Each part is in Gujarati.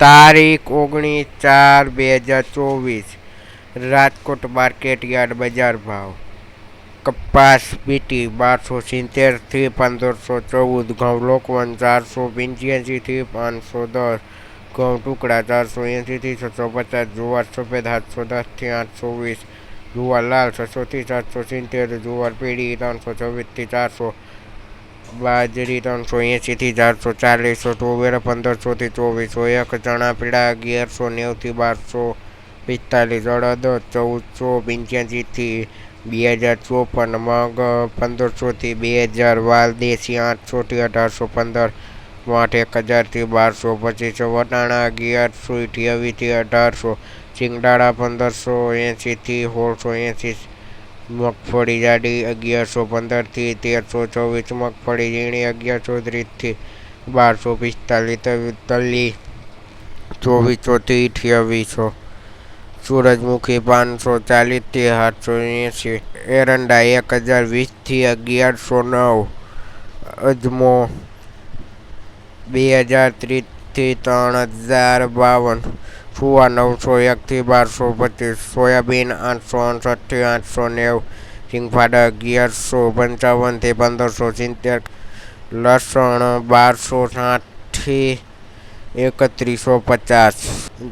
તારીખ ઓગણીસ ચાર બે હજાર ચોવીસ. રાજકોટ માર્કેટ યાર્ડ બજાર ભાવ. કપાસ બીટી બારસો સિત્તેરથી પંદરસો ચૌદ, ઘઉં લોકવન ચારસો પંચ્યાસીથી પાંચસો દસ, ઘઉં ટુકડા ચારસો એંસીથી છસો પચાસ, જુવાર સફેદ સાતસો દસથી આઠસો વીસ, જુવાર લાલ છસોથી સાતસો સિત્તેર, જુવાર પીળી ત્રણસો છવ્વીસથી ચારસો બાજરી ત્રણસો એંશીથી ચારસો ચાલીસો ટોવેરા પંદરસોથી ચોવીસો, એક ચણા પીળા અગિયારસો, નેવુંથી બારસો, પિસ્તાલીસ, અડદ ચૌદસો, પંચ્યાસીથી બે હજાર ચોપન, મગ પંદરસોથી બે હજાર વાલ, દેશી આઠસોથી અઢારસો પંદર માઠ એક હજારથી બારસો, પચીસ વટાણા અગિયારસો અઠ્યાવીસથી અઢારસો સિંગડાળા પંદરસો એંશીથી સોળસો એંશી મગફળી જાડી અગિયારસો પંદરથી તેરસો ચોવીસ મગફળી ઝીણી અગિયારસો ત્રીસથી બારસો પિસ્તાલીસ તલી ચોવીસોથી અઠ્યાવીસો. સૂરજમુખી પાંચસો ચાલીસથી સાતસો એંસી એરંડા એક હજાર વીસથી અગિયારસો નવ. અજમો બે હજાર ત્રીસથી ત્રણ હજાર બાવન. ફુવા નવસો એકથી બારસો પચીસ, સોયાબીન આઠસો અડસઠથી આઠસો નેવું, સિંગફાડા અગિયારસો પંચાવનથી પંદરસો સિત્તેર, લસણ બારસો સાઠથી એકત્રીસો પચાસ,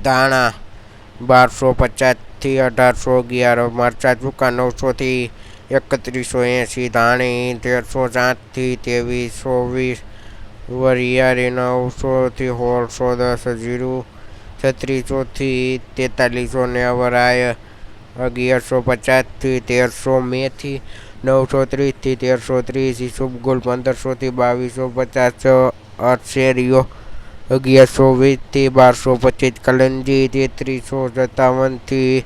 ધાણા બારસો પચાસથી અઢારસો અગિયાર, મરચાં ચૂકા નવસોથી એકત્રીસો એંસી ધાણી તેરસો સાઠથી ત્રેવીસો વીસ, વરિયાળી નવસોથી સોળસો દસ, જીરું છત્રીસોથી તેતાલીસો નેવરાય અગિયારસો પચાસથી તેરસો મેથી, નવસો ત્રીસથી તેરસો ત્રીસ ઈસબગુલ પંદરસોથી બાવીસો પચાસ અરસેરીઓ અગિયારસો વીસથી બારસો પચીસ, કલંજી તેત્રીસો સત્તાવનથી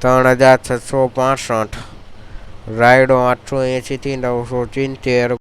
ત્રણ હજાર છસો પાસઠ, રાયડો આઠસો એંશીથી નવસો સિત્તેર